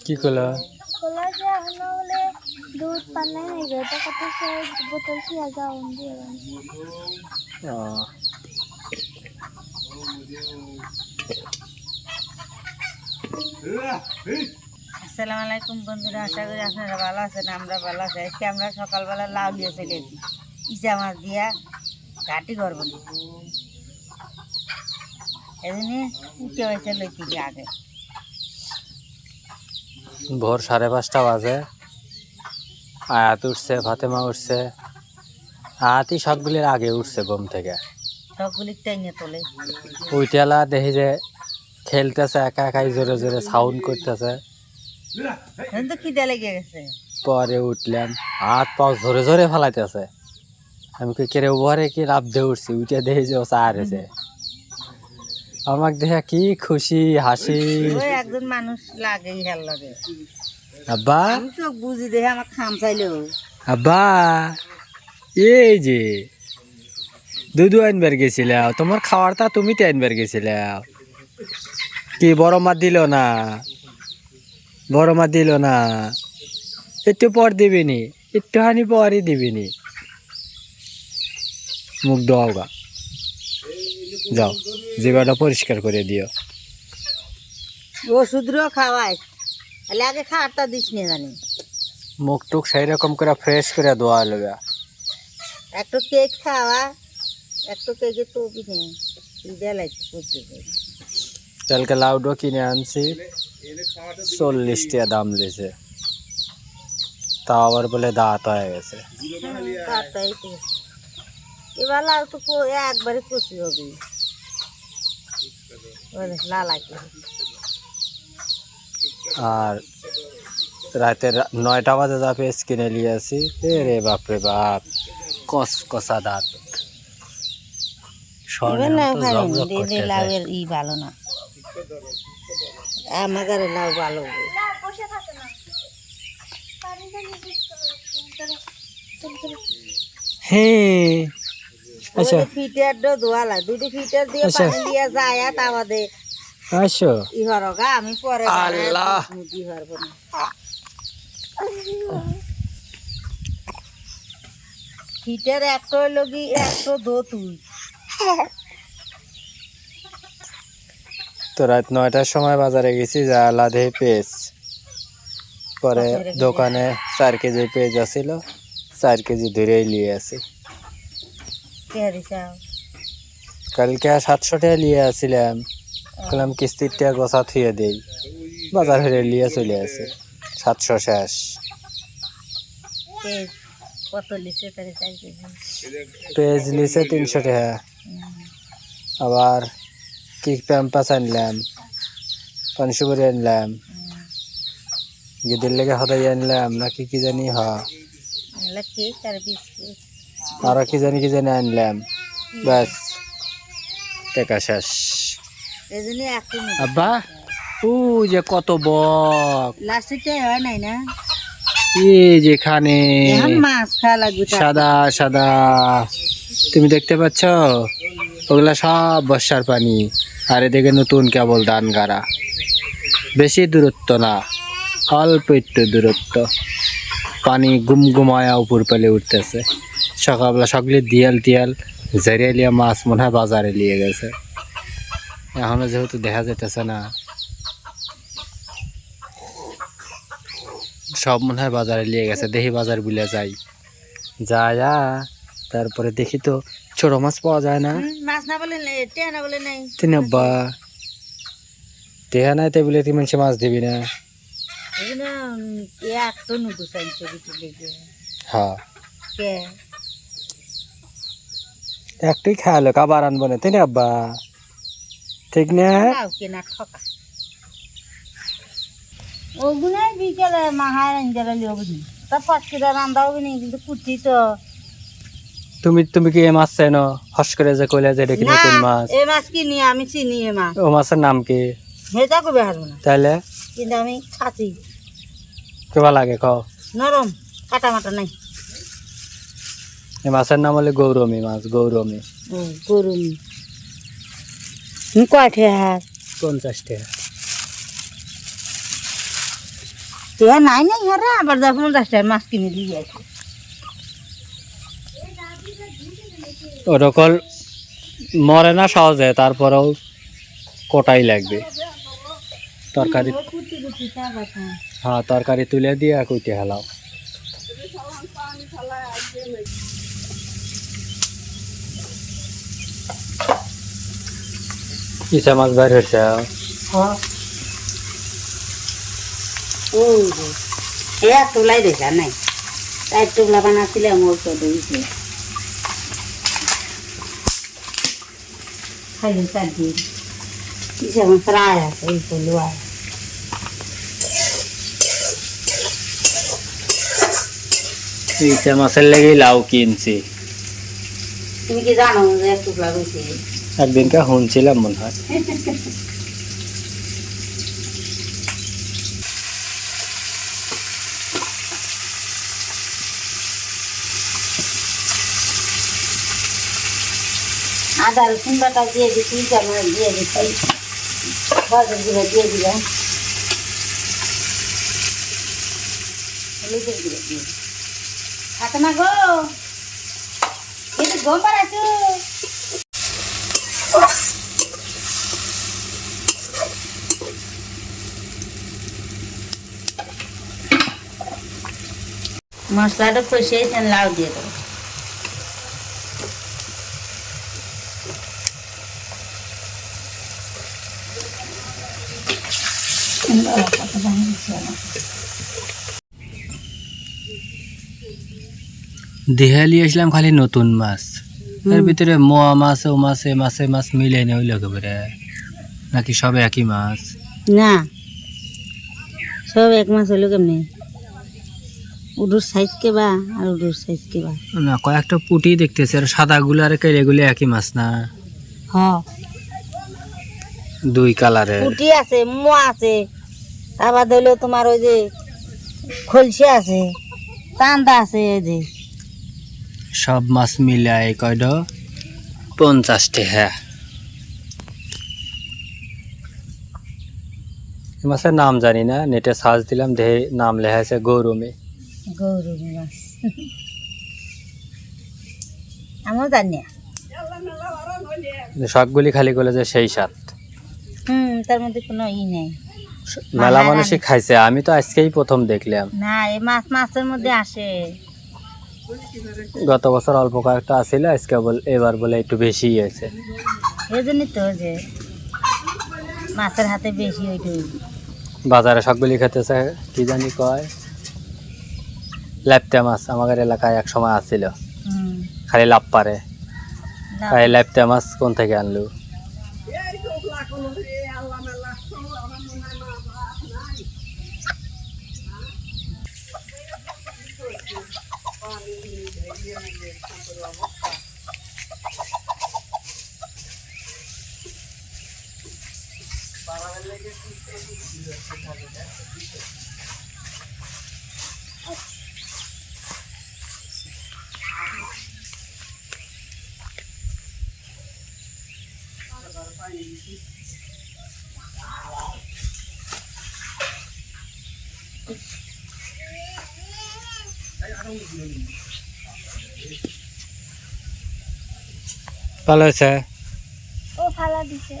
কি করল খোলা যে এখন হলে দুধ পানি হয়ে যায় তো কত সে বোতল ছিয়া যাওন দিয়ে ও, আসসালামু আলাইকুম বন্ধুরা আশা করি আপনারা ভালো আছেন আমরা ভালো আছি। আজকে আমরা সকালবেলা লাউ দিয়ে চলে এসেছি ইচা মাছ দিয়া ঘাটি করব। না এজন্য উঠে হয়েছে লইতে আগে। ভোর সাড়ে পাঁচটা বাজে। আয়াত উঠছে ফাতেমা উঠছে। আয়াতই সবগুলির আগে উঠছে ঘুম থেকে। উইটালা দেখি যে খেলতেছে একা একাই জোরে জোরে সাউন্ড করতেছে। পরে উঠলাম হাত পাও জোরে জোরে ফেলাইতেছে। আমি কই কেরে ওভারে কি লাভ দিয়ে উঠছি? উঠে দেখি যে ও চার হয়েছে আমাকে দেখা কি খুশি হাসি। ওই একজন মানুষ লাগে ইহার লাগে। আব্বা। আমি বুঝি দেখে আমার খাম চাইলেও আব্বা এই যে দুধু আনবার গেছিলাম তোমার খাওয়ারটা তুমি তো আনবার গেছিলাম কি বড় মাছ দিল না বড় মাছ দিল না। একটু পর দিবিনি একটুখানি পরই দিবিনি। মুখ ধোয়াও গা। যাও জিবাটা পরিষ্কার করে দিও। ওষুধও খাওয়াই তাহলে আগে খাওয়ারটা দিস নি জানি। মুখ টুক সেই রকম করে ফ্রেশ করে ধোয়া লবে একটু কেক খাওয়া একটু কেকে তো নেই খিদে লাগছে প্রচুর কালকে লাউডো কিনে আনছি চল্লিশ টাকা দাম দিয়েছে। তাও আবার বলে দাঁত হয়ে গেছে। তাই তো এবার লাউ তো কো- একবারে কষি হবে। ওরে লালাকে আর রাতে রা- নয়টা বাজে যা পেঁচ কিনে নিয়ে আসি। রে বাপরে বাপ কস কষা দাঁত। ই ভালো না। লাউ ভালো। হ্যাঁ আচ্ছা। ফিটার ডো ধোয়ালা দুটি ফিটার দিয়ে। পানি দিয়ে যায় আর আমাদের আসো ই হরগা আমি পরে আল্লাহ। মুদি হরব ফিটার একটা হইল কি একশো দো তুই। তো রাত নয়টার সময় বাজারে গেছি যা আলাদা পেঁচ পরে দোকানে চার কেজি পেঁয়াজ আছিল চার কেজি ধরেই নিয়ে আসি। কালকে সাতশো টাকা নিয়ে আসছিলাম বললাম কিস্তির টাকা গোছা থুয়ে দেই। বাজার ফিরে নিয়ে চলে আসে। সাতশো শেষ। কে চাই নিছে তিনশো টাকা আবার কি প্যাম্পাস আনলাম। পানসুপুরি আনলাম। গিদির লেগে হদাই আনলাম নাকি কি জানি হ কেক আর বিস্কুট। আরও কি জানি কি জানি আনলাম। ব্যাস টাকা শেষ। আব্বা ও যে কত বক। লাস্টে হয় নাই না? এই যেখানে। সাদা সাদা। তুমি দেখতে পাচ্ছ? ওগুলা সব বর্ষার পানি। আর এদিকে নতুন কেবল ধান গাড়া। বেশি দূরত্ব না অল্প একটু দূরত্ব। পানি গুম গুমায়া উপর পেলে উঠতেছে। সকালবেলা সকলে দিয়াল টিয়াল জেরিয়া লিয়া মাছ মনে হয় বাজারে নিয়ে গেছে। এখনও যেহেতু দেখা যেতেছে না সব মনে হয় বাজারে নিয়ে গেছে দেখি বাজার বুলে যাই। যা যা তারপরে দেখি তো ছোট মাছ পাওয়া যায় না। হুম, মাছ না বলে নেই না বলে নেই। তিন আব্বা দেহা নাই তাই বলে তুই মানুষে মাছ দিবি না। হ্যাঁ। একটাই খাওয়ালো কাবার আনব না তাই না আব্বা? ঠিক না? ওগুলাই বিকেলে মাহায় তা কিন্তু কুটি তো। তুমি তুমি কি মাছ চাই না হস করে যে কইলে যে দেখি নতুন মাছ? এই মাছ আমি চিনি এ মাছ। ও মাছের নাম কি? মেজা কবে হারবো না। তাইলে? কিন্তু আমি খাচ্ছি কেবা লাগে কও। নরম কাটা মাটা নাই। এই মাছের নাম হলে গৌরমী মাছ গৌরমী। গরুমি। কয়ঠে হাত পঞ্চাশ টাকা টিয়া নাই নাই হারা আবার যা পঞ্চাশ মাছ কিনে দিয়ে আছে ওরকল মরে না সহজে তারপরেও কোটাই লাগবে। তরকারি হ্যাঁ তরকারি তুলে দিয়ে কইতে হেলাও। ইসা মাছ বাইর হয়েছে। ওই যে এ তোলাই দেখা নাই। তাই টোলা বানাচ্ছিলাম ওর তো দিয়েছে খাইলে চার দিন। কিসে এখন ফ্রাই আছে এই তো লোয়া। ইসা মাছের লেগেই লাউ কিনছি। তুমি কি জানো যে টুকলা রয়েছে একদিনকে শুনছিলাম মনে হয়। আদা রসুন বাটা দিয়ে দিচ্ছি চামচ দিয়ে দিচ্ছি বাজারগুলো দিয়ে দিলাম। হলুদের গুঁড়ো দিয়ে। হাতে না গো মশলাটা কষিয়ে লাউ দিয়ে দেবো। দেহালি আসলাম খালি নতুন মাছ। এর ভিতরে মোয়া মাছ ও মাছে মাছে মাছ মিলে নেই হইল একেবারে নাকি সব একই মাছ? না। সব এক মাস হলো কেমনি? উডুর সাইজ কে বা আর উডুর সাইজ কে বা। না কয়েকটা পুটি দেখতেছি আর সাদা গুলো আর কেলে গুলো একই মাছ না? হ। দুই কালারের। পুটি আছে মো আছে তারপর ধরলো তোমার ওই যে খলসে আছে চান্দা আছে এই যে। সব মাছ মিলাই কয়ড পঞ্চাশটি হ্যাঁ। মাছের নাম জানি না নেটে সার্চ দিলাম দেহে নাম লেখা আছে গৌরমে। গৌরী মাছ আমিও জানি সবগুলি খালি করলে যে সেই সাত হুম তার মধ্যে কোনো ই নেই। মেলা মানুষই খাইছে আমি তো আজকেই প্রথম দেখলাম। না এই মাছ মাছের মধ্যে আসে। গত বছর অল্প কয়েকটা আসছিল আজকে বল- এবার বলে একটু বেশি হয়েছে। এই জন্যই তো যে মাছের হাতে বেশি ওইটুই বাজারে সবগুলি খেতেছে কি জানি কয়। ল্যাপটা মাছ আমাদের এলাকায় এক সময় আসছিল। খালি লাভ পারে। তাই ল্যাপটা মাছ কোন থেকে আনলু? ভালো হয়েছে ও ফালা দিছে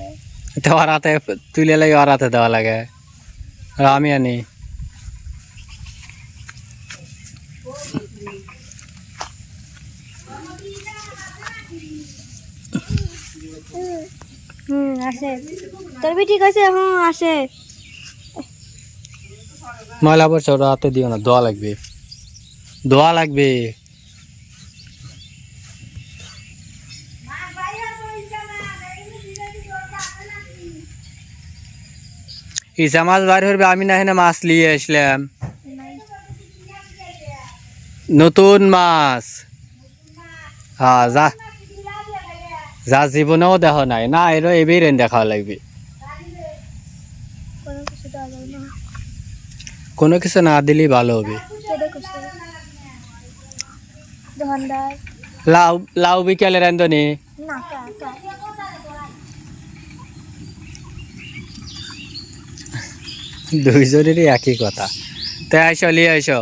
তো ওর হাতে তুলে লাগে ওর হাতে দেওয়া লাগে আর আমি আনি হুম আসে তোর বি ঠিক আছে হুম আসে ময়লা পড়ছে ওর হাতে দিও না দোয়া লাগবে দোয়া লাগবে। ইসা মাছ বার করবে আমি না এখানে মাছ নিয়ে আসলাম। নতুন মাছ। হ্যাঁ যা যা জীবনেও দেখ নাই। না এর এবেই দেখা লাগবে। কোনো কিছু না দিলেই ভালো হবে। দোকানদার লাউ লাউ বিকেলে রান্ধনি? না দুইজনেরই একই কথা। তাই আইসো লিয়ে আইসো।